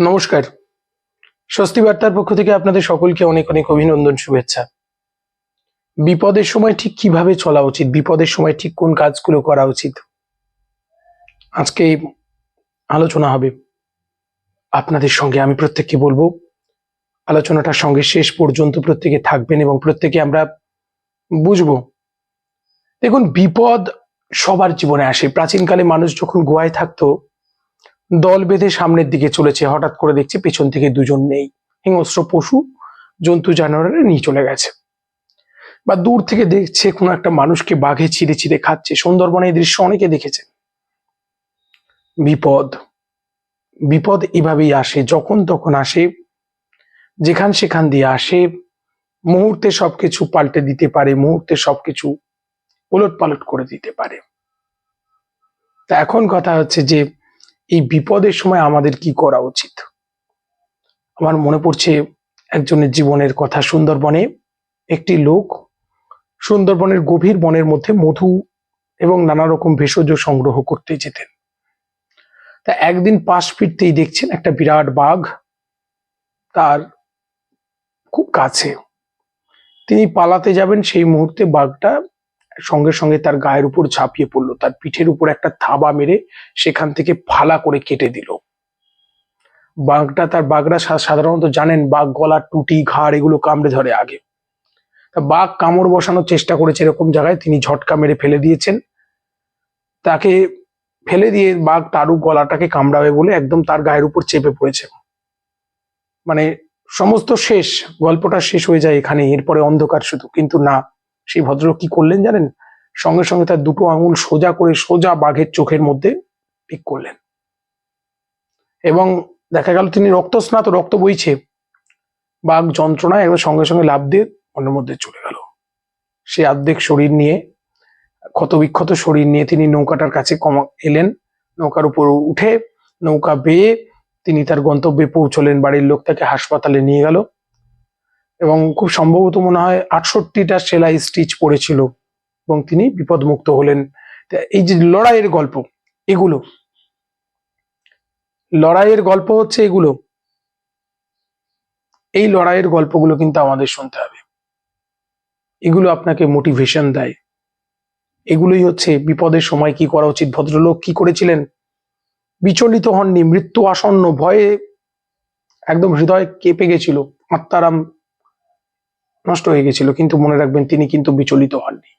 নমস্কার। স্বস্তি বার্তার পক্ষ থেকে আপনাদের সকলকে অনেক অনেক অভিনন্দন, শুভেচ্ছা। বিপদের সময় ঠিক কীভাবে চলা উচিত? বিপদের সময় ঠিক কোন কাজগুলো করা উচিত? আজকে আলোচনা হবে আপনাদের সঙ্গে। আমি প্রত্যেককে বলব, আলোচনাটার সঙ্গে শেষ পর্যন্ত প্রত্যেকে থাকবেন এবং প্রত্যেকে আমরা বুঝব। দেখুন, বিপদ সবার জীবনে আসে। প্রাচীনকালে মানুষ যখন গোয়ায় থাকতো দল বেঁধে সামনের দিকে চলেছে। হঠাৎ করে দেখছে পেছন থেকে দুজন নেই। হিংস্র পশু জন্তু জানোয়ারে নিয়ে চলে গেছে। বা দূর থেকে দেখছে কোনো একটা মানুষকে বাঘে ছিঁড়ে ছিঁড়ে খাচ্ছে। সুন্দরবনে এই দৃশ্য অনেকে দেখেছেন। বিপদ। বিপদ এভাবেই আসে, যখন তখন আসে, যেখান সেখান দিয়ে আসে। মুহূর্তে সবকিছু পাল্টে দিতে পারে, মুহূর্তে সবকিছু ওলট পালট করে দিতে পারে। তা এখন কথা হচ্ছে যে এই বিপদের সময় আমাদের কি করা উচিত? আমার মনে পড়ছে একজনের জীবনের কথা সুন্দরবনে একটি লোক সুন্দরবনের গভীর বনের মধ্যে মধু এবং নানা রকম ভেষজ সংগ্রহ করতে যেতেন। তা একদিন পাশ ফিরতেই দেখছেন একটা বিরাট বাঘ তার খুব কাছে। তিনি পালাতে যাবেন সেই মুহূর্তে বাঘটা সঙ্গে সঙ্গে তার গায়ের উপর ঝাঁপিয়ে পড়ল। তার পিঠের উপর একটা থাবা মেরে সেখান থেকে ফালা করে কেটে দিল। বাঘটা তার বাঘরা সাধারণত জানেন বাঘ গলা, টুটি, ঘাড় এগুলো কামড়ে ধরে আগে। বাঘ কামড় বসানোর চেষ্টা করেছে এরকম জায়গায়, তিনি ঝটকা মেরে ফেলে দিয়েছেন। তাকে ফেলে দিয়ে বাঘ তারু গলাটাকে কামড়াবে বলে একদম তার গায়ের উপর চেপে পড়েছে। মানে সমস্ত শেষ, গল্পটা শেষ হয়ে যায় এখানে এরপরে অন্ধকার শুধু, কিন্তু না সেই ভদ্রলোক কি করলেন জানেন? সঙ্গে সঙ্গে তার দুটো আঙুল সোজা করে সোজা বাঘের চোখের মধ্যে পিক করলেন। এবং দেখা গেল তিনি রক্তস্নাত, রক্ত বইছে। বাঘ যন্ত্রণায় এবার সঙ্গে সঙ্গে লাভ দিয়ে মনের মধ্যে চলে গেল। সে আর্ধেক শরীর নিয়ে ক্ষত বিক্ষত শরীর নিয়ে তিনি নৌকাটার কাছে কমা এলেন। নৌকার উপর উঠে নৌকা বেয়ে তিনি তার গন্তব্যে পৌঁছলেন। বাড়ির লোক তাকে হাসপাতালে নিয়ে গেল। এবং খুব সম্ভবত মনে হয় আটষট্টিটা সেলাই স্টিচ পড়েছিল এবং তিনি বিপদমুক্ত হলেন। এই যে লড়াইয়ের গল্প, এগুলো। লড়াইয়ের গল্প হচ্ছে এগুলো। এই লড়াইয়ের গল্পগুলো কিন্তু আমাদের শুনতে হবে। এগুলো আপনাকে মোটিভেশন দেয়। এগুলোই হচ্ছে বিপদের সময় কি করা উচিত, ভদ্রলোক কি করেছিলেন? বিচলিত হননি, মৃত্যু আসন্ন ভয়ে একদম হৃদয় কেঁপে গেছিল। আত্মারাম নষ্ট হয়ে গেছিল, কিন্তু মনে রাখবেন তিনি কিন্তু বিচলিত হননি।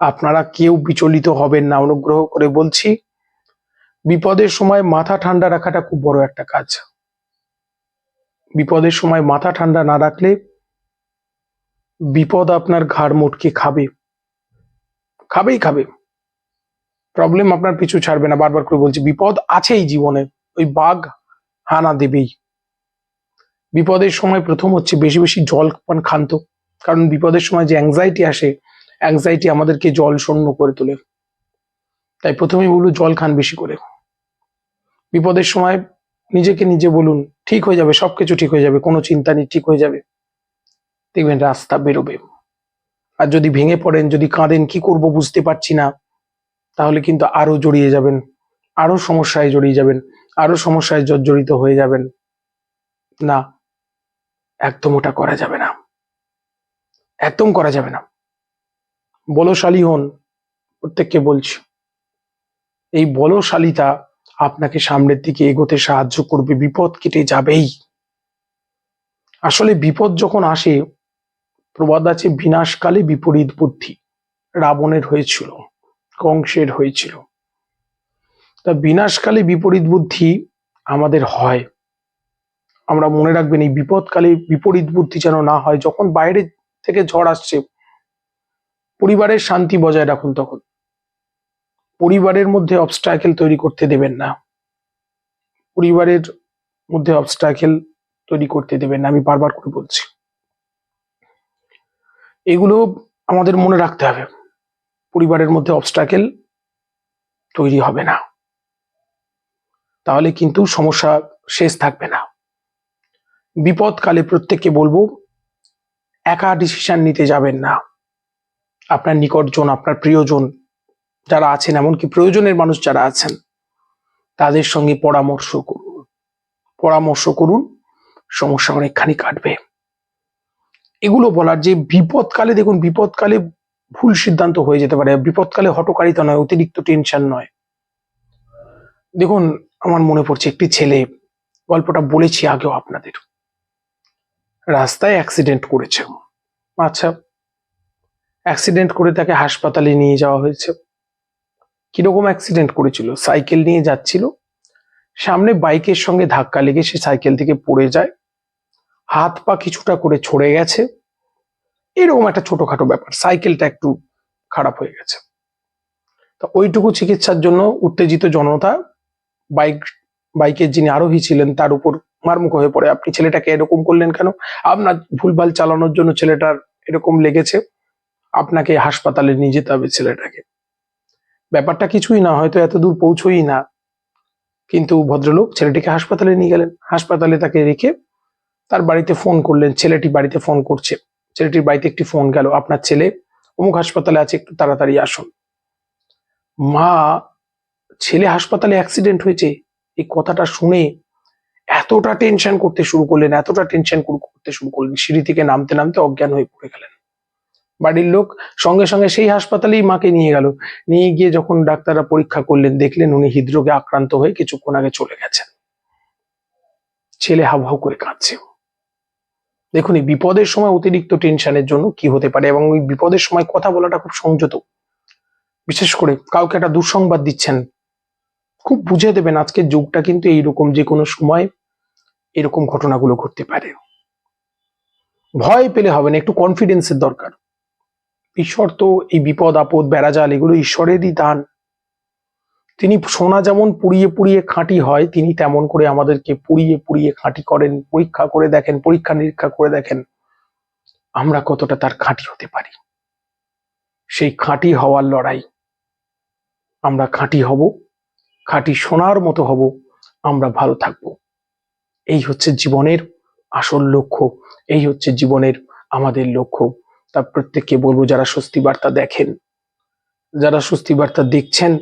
আপনারা কেউ বিচলিত হবেন না, অনুগ্রহ করে বলছি, বিপদের সময় মাথা ঠান্ডা রাখাটা খুব বড় একটা কাজ। বিপদের সময় মাথা ঠান্ডা না রাখলে বিপদ আপনার ঘাড় মোটকে খাবে। খাবেই খাবে। প্রবলেম আপনার পিছু ছাড়বে না, বারবার করে বলছি, বিপদ আছেই জীবনে, ওই বাঘ হানা দেবেই। বিপদের সময় প্রথম হচ্ছে বেশি বেশি জল পান খান্ত। কারণ বিপদের সময় যে অ্যাংজাইটি আসে অ্যাংজাইটি আমাদেরকে জল শূন্য করে তোলে। তাই প্রথমেই বলব জল খান বেশি করে। বিপদের সময় নিজেকে নিজে বলুন, ঠিক হয়ে যাবে, সবকিছু ঠিক হয়ে যাবে, কোনো চিন্তা নেই, ঠিক হয়ে যাবে। দেখবেন রাস্তা বেরোবে। আর যদি ভেঙে পড়েন, যদি কাঁদেন, কি করব বুঝতে পারছি না। তাহলে কিন্তু আরও জড়িয়ে যাবেন, আরও সমস্যায় জড়িয়ে যাবেন, আরও সমস্যায় জর্জরিত হয়ে যাবেন। না একদম ওটা করা যাবে না। একদম করা যাবে না। বলশালী হন, প্রত্যেককে বলছি। এই বলশালিতা আপনাকে সামনের দিকে এগোতে সাহায্য করবে, বিপদ কেটে যাবেই। আসলে বিপদ যখন আসে, প্রবাদ আছে বিনাশকালে বিপরীত বুদ্ধি। রাবণের হয়েছিল, কংসের হয়েছিল। তা বিনাশকালে বিপরীত বুদ্ধি আমাদের হয়। আমরা মনে রাখবেন এই বিপদকালে বিপরীত বুদ্ধি যেন না হয়, যখন বাইরে থেকে ঝড় আসছে, পরিবারের শান্তি বজায় রাখুন তখন। পরিবারের মধ্যে অবস্ট্রাকেল তৈরি করতে দেবেন না। পরিবারের মধ্যে অবস্ট্রাকেল তৈরি করতে দেবেন না, আমি বারবার করে বলছি। এগুলো আমাদের মনে রাখতে হবে। পরিবারের মধ্যে অবস্ট্রাকেল তৈরি হবে না। তাহলে কিন্তু সমস্যা শেষ থাকবে না। বিপদকালে প্রত্যেককে বলব, একা ডিসিশন নিতে যাবেন না। আপনার নিকটজন, আপনার প্রিয়জন যারা আছেন, এমনকি প্রয়োজনের মানুষ যারা আছেন, তাদের সঙ্গে পরামর্শ করুন। পরামর্শ করুন, সমস্যা অনেকখানি কাটবে। এগুলো বলার যে বিপদকালে, দেখুন, বিপদকালে ভুল সিদ্ধান্ত হয়ে যেতে পারে। বিপদকালে হটকারিতা নয়, অতিরিক্ত টেনশন নয়। দেখুন, আমার মনে পড়ছে একটি ছেলে, গল্পটা বলেছি আগেও আপনাদের। রাস্তায় অ্যাক্সিডেন্ট করেছে। আচ্ছা অ্যাক্সিডেন্ট করে তাকে হাসপাতালে নিয়ে যাওয়া হয়েছে। কীরকম অ্যাক্সিডেন্ট করেছিল? সাইকেল নিয়ে যাচ্ছিল। সামনে বাইকের সঙ্গে ধাক্কা লেগে সে সাইকেল থেকে পড়ে যায়। হাত পা কিছুটা করে ছড়ে গেছে। এরকম একটা ছোটখাটো ব্যাপার। সাইকেলটা একটু খারাপ হয়ে গেছে। তো ওইটুকু চিকিৎসার জন্য উত্তেজিত জনতা বাইক, বাইকের যিনি আরোহী ছিলেন তার উপর মারমুখ হয়ে পড়ে। আপনি ছেলেটাকে এরকম করলেন কেন? আপনার ভুলভাল চালানোর জন্য ছেলেটার এরকম লেগেছে। আপনাকে হাসপাতালে নিয়ে যেতে হবে ছেলেটাকে। ব্যাপারটা কিছুই না, হয়তো এত দূর পৌঁছই না। কিন্তু ভদ্রলোক ছেলেটিকে হাসপাতালে নিয়ে গেলেন। হাসপাতালে তাকে রেখে তার বাড়িতে ফোন করলেন। ছেলেটি বাড়িতে ফোন করছে। ছেলেটির বাড়িতে একটি ফোন গেল। আপনার ছেলে অমুক হাসপাতালে আছে, একটু তাড়াতাড়ি আসুন। মা, ছেলে হাসপাতালে অ্যাক্সিডেন্ট হয়েছে। এই কথাটা শুনে এতটা টেনশন করতে শুরু করলেন, এতটা টেনশন করতে শুরু করলেন, সিঁড়ি থেকে নামতে নামতে অজ্ঞান হয়ে পড়ে গেলেন। বাড়ির লোক সঙ্গে সঙ্গে সেই হাসপাতালেই মাকে নিয়ে গেল। নিয়ে গিয়ে যখন ডাক্তাররা পরীক্ষা করলেন, দেখলেন উনি হৃদরোগে আক্রান্ত হয়ে কিছুক্ষণ আগে চলে গেছেন। ছেলে হাউ করে কাঁদছে। দেখুন, এই বিপদের সময় অতিরিক্ত টেনশনের জন্য কি হতে পারে এবং ওই বিপদের সময় কথা বলাটা খুব সংযত। বিশেষ করে কাউকে একটা দুঃসংবাদ দিচ্ছেন। খুব বুঝে দেবেন, আজকের যুগটা কিন্তু এইরকম যে কোনো সময় এরকম ঘটনাগুলো ঘটতে পারে। ভয় পেলে হবে না, একটু কনফিডেন্সের দরকার। ঈশ্বর তো এই বিপদ, আপদ, বেড়াজাল এগুলো ঈশ্বরেরই দান। তিনি সোনা যেমন পুড়িয়ে পুড়িয়ে খাঁটি হয়, তিনি তেমন করে আমাদেরকে পুড়িয়ে পুড়িয়ে খাঁটি করেন, পরীক্ষা করে দেখেন, পরীক্ষা নিরীক্ষা করে দেখেন, আমরা কতটা তার খাঁটি হতে পারি। সেই খাঁটি হওয়ার লড়াই, আমরা খাঁটি হব, খাঁটি সোনার মতো হব, আমরা ভালো থাকব। এই হচ্ছে জীবনের আসল লক্ষ্য, এই হচ্ছে জীবনের আমাদের লক্ষ্য। তা প্রত্যেককে বলব, যারা স্বস্তি বার্তা দেখেন, যারা স্বস্তি বার্তা দেখছেন,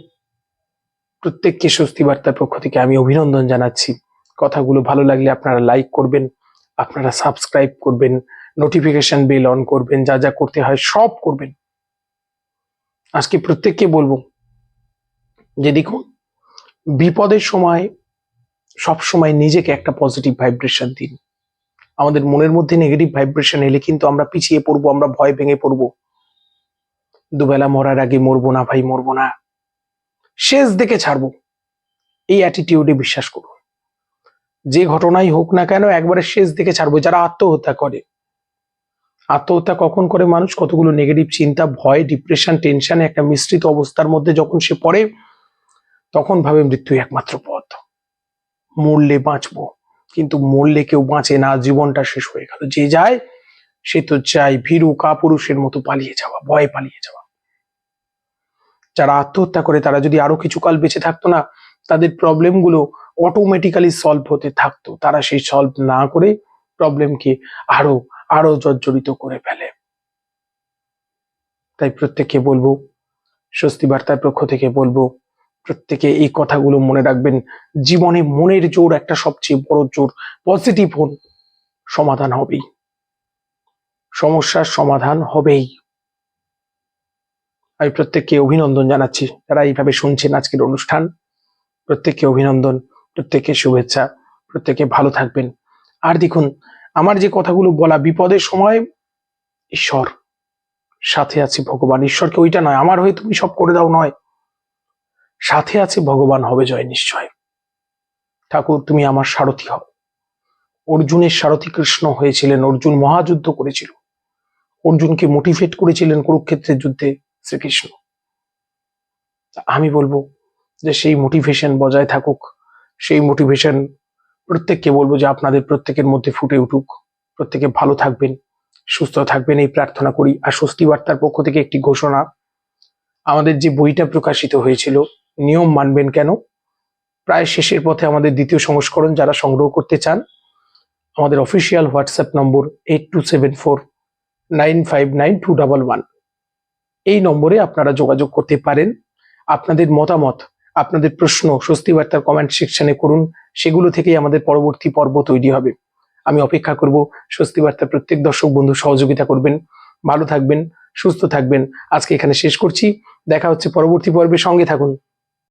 প্রত্যেককে স্বস্তি বার্তার পক্ষ থেকে আমি অভিনন্দন জানাচ্ছি। কথাগুলো ভালো লাগলে আপনারা লাইক করবেন, আপনারা সাবস্ক্রাইব করবেন নোটিফিকেশন বেল অন করবেন, যা যা করতে হয় সব করবেন। আজকে প্রত্যেককে বলব যে দেখুন, বিপদের সময় সব সময় নিজেকে একটা পজিটিভ ভাইব্রেশন দিন। আমাদের মনের মধ্যে নেগেটিভ ভাইব্রেশন এলে কিন্তু আমরা পিছিয়ে পড়ব, আমরা ভয় ভেঙে পড়ব। দুবেলা মরার আগে মরবো না ভাই, মরবো না। শেষ দেখে ছাড়বো। এই অ্যাটিটিউডে বিশ্বাস করুন। যে ঘটনাই হোক না কেন একবারে শেষ দেখে ছাড়বো, যারা আত্মহত্যা করে। আত্মহত্যা কখন করে মানুষ? কতগুলো নেগেটিভ চিন্তা, ভয় ডিপ্রেশন টেনশন একটা মিশ্রিত অবস্থার মধ্যে যখন সে পড়ে, তখন ভাবে মৃত্যু একমাত্র পথ। মরলে বাঁচবো। কিন্তু মরলে কেউ বাঁচে না, জীবনটা শেষ হয়ে গেল। যে যায়, সে তো চাই ভীরু কাপুরুষের মতো পালিয়ে যাওয়া, ভয়ে পালিয়ে যাওয়া। যারা আত্মহত্যা করে, তারা যদি আরও কিছুকাল বেঁচে থাকতো না, তাদের প্রবলেমগুলো অটোমেটিক্যালি সলভ হতে থাকতো। তারা সেই সলভ না করে প্রবলেমকে আরও আরও জর্জরিত করে ফেলে। তাই প্রত্যেককে বলব, স্বস্তি বার্তার পক্ষ থেকে বলব প্রত্যেকে এই কথাগুলো মনে রাখবেন। জীবনে মনের জোর একটা সবচেয়ে বড় জোর। পজিটিভ হন, সমাধান হবেই। সমস্যার সমাধান হবেই। আমি প্রত্যেককে অভিনন্দন জানাচ্ছি যারা এইভাবে শুনছেন আজকের অনুষ্ঠান। প্রত্যেককে অভিনন্দন, প্রত্যেককে শুভেচ্ছা, প্রত্যেকে ভালো থাকবেন। আর দেখুন, আমার যে কথাগুলো বলা বিপদের সময়, ঈশ্বর, সাথে আছে ভগবান। ঈশ্বরকে ওইটা নয়, আমার হয়ে তুমি সব করে দাও নয়। সাথে আছে, ভগবান হবে জয় নিশ্চয়। ঠাকুর, তুমি আমার সারথি হও। অর্জুনের সারথি কৃষ্ণ হয়েছিলেন, অর্জুন মহাযুদ্ধ করেছিল। অর্জুনকে মোটিভেট করেছিলেন কুরুক্ষেত্রের যুদ্ধে শ্রীকৃষ্ণ। আমি বলব যে সেই মোটিভেশন বজায় থাকুক। সেই মোটিভেশন প্রত্যেককে বলব যে আপনাদের প্রত্যেকের মধ্যে ফুটে উঠুক। প্রত্যেকে ভালো থাকবেন, সুস্থ থাকবেন এই প্রার্থনা করি। আর স্বস্তি বার্তার পক্ষ থেকে একটি ঘোষণা। আমাদের যে বইটা প্রকাশিত হয়েছিল নিয়ম মানবেন কেন? প্রায় শেষের পথে আমাদের দ্বিতীয় সংস্করণ যারা সংগ্রহ করতে চান, আমাদের official WhatsApp number eight two seven four nine five nine two double one এই নম্বরে আপনারা যোগাযোগ করতে পারেন। আপনাদের মতামত, আপনাদের প্রশ্ন স্বস্তি বার্তার কমেন্ট সেকশনে করুন। সেগুলো থেকেই আমাদের পরবর্তী পর্ব তৈরি হবে। আমি অপেক্ষা করব স্বস্তি বার্তার প্রত্যেক দর্শক বন্ধু সহযোগিতা করবেন। ভালো থাকবেন, সুস্থ থাকবেন। আজকে এখানে শেষ করছি। দেখা হচ্ছে পরবর্তী পর্বে। সঙ্গে থাকুন।